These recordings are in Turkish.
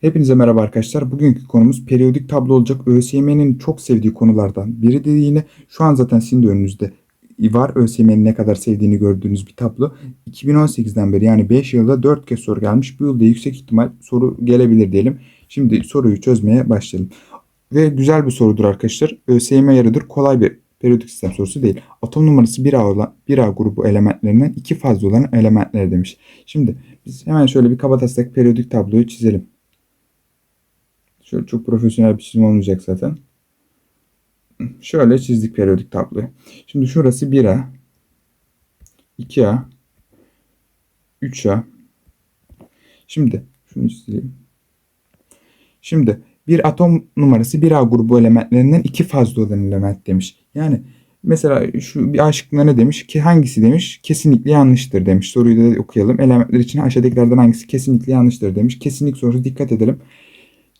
Hepinize merhaba arkadaşlar. Bugünkü konumuz periyodik tablo olacak. ÖSYM'nin çok sevdiği konulardan biri de yine şu an zaten sizin de önünüzde var. ÖSYM'nin ne kadar sevdiğini gördüğünüz bir tablo. 2018'den beri yani 5 yılda 4 kez soru gelmiş. Bu yılda yüksek ihtimal soru gelebilir diyelim. Şimdi soruyu çözmeye başlayalım. Ve güzel bir sorudur arkadaşlar. ÖSYM yarıdır. Kolay bir periyodik sistem sorusu değil. Atom numarası 1A olan 1A grubu elementlerinden iki fazla olan elementler demiş. Şimdi biz hemen şöyle bir kabataslak periyodik tabloyu çizelim. Şöyle çok profesyonel bir çizim olmayacak zaten. Şöyle çizdik periyodik tabloyu. Şimdi şurası 1A, 2A, 3A. Şimdi şunu çizeyim. Şimdi bir atom numarası 1A grubu elementlerinden iki fazla olan element demiş. Yani mesela şu bir A şıkkında ne demiş ki hangisi demiş? Kesinlikle yanlıştır demiş. Soruyu da okuyalım. Elementler için aşağıdakilerden hangisi kesinlikle yanlıştır demiş. Kesinlik sorusu dikkat edelim.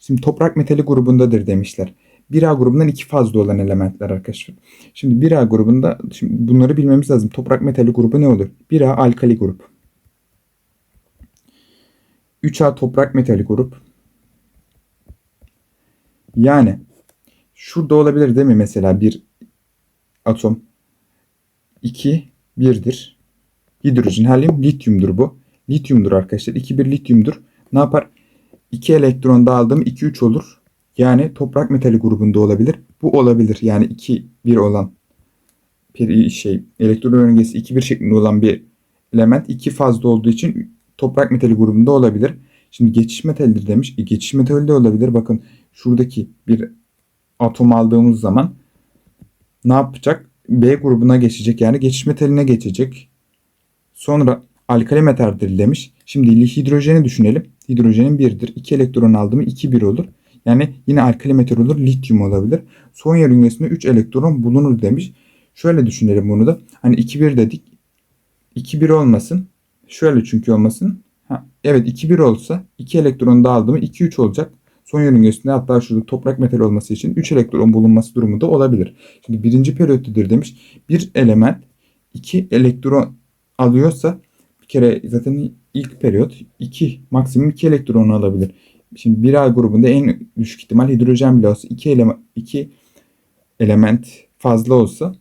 Şimdi toprak metali grubundadır demişler. 1A grubundan iki fazla olan elementler arkadaşlar. Şimdi 1A grubunda şimdi bunları bilmemiz lazım. Toprak metali grubu ne olur? 1A alkali grup. 3A toprak metali grup. Yani şurada olabilir değil mi mesela bir atom 2 1'dir. Hidrojen, helyum, lityumdur bu. Lityumdur arkadaşlar. 2 1 lityumdur. Ne yapar? 2 elektron dağıldım 2 3 olur. Yani toprak metali grubunda olabilir. Bu olabilir. Yani 2 1 olan bir şey elektron yörüngesi 2 1 şeklinde olan bir element 2 fazla olduğu için toprak metali grubunda olabilir. Şimdi geçiş metalidir demiş. E, geçiş metali de olabilir. Bakın şuradaki bir atom aldığımız zaman ne yapacak? B grubuna geçecek. Yani geçiş metaline geçecek. Sonra alkali metaldir demiş. Şimdi hidrojeni düşünelim. Hidrojenin 1'dir. 2 elektron aldı mı 2 1 olur. Yani yine alkali metal olur. Lityum olabilir. Son yörüngesinde 3 elektron bulunur demiş. Şöyle düşünelim bunu da. Hani 2 1 dedik. 2 1 olmasın. Şöyle çünkü olmasın. Ha, evet 2 1 olsa 2 elektron dağıldı mı 2 3 olacak. Son yörüngesinde hatta şurada toprak metal olması için 3 elektron bulunması durumunda olabilir. Şimdi birinci periyottidir demiş. Bir element 2 elektron alıyorsa bir kere zaten ilk periyot 2 maksimum 2 elektronu alabilir. Şimdi 1A grubunda en düşük ihtimal hidrojen bile olsa 2 element, 2 element fazla olsa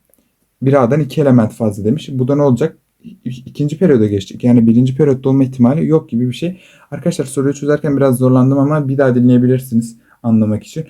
1A'dan 2 element fazla demiş. Bu da ne olacak? ikinci periyoda geçecek. Yani birinci periyotta olma ihtimali yok gibi bir şey. Arkadaşlar soruyu çözerken biraz zorlandım ama bir daha dinleyebilirsiniz anlamak için.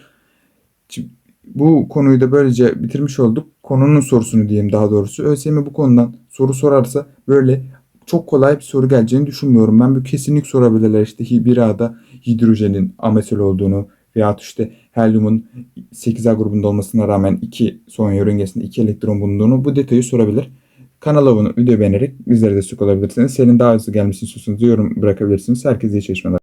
Şimdi bu konuyu da böylece bitirmiş olduk. Konunun sorusunu diyeyim daha doğrusu. ÖSYM bu konudan soru sorarsa böyle çok kolay bir soru geleceğini düşünmüyorum. Ben bir kesinlik sorabilirler işte bir A'da hidrojenin ametal olduğunu veya işte helyumun 8A grubunda olmasına rağmen 2 son yörüngesinde 2 elektron bulunduğunu bu detayı sorabilir. Kanala abone, video beğenerek bizlere destek olabilirsiniz. Senin daha hızlı gelmesini istiyorsanız yorum bırakabilirsiniz. Herkese iyi çalışmalar.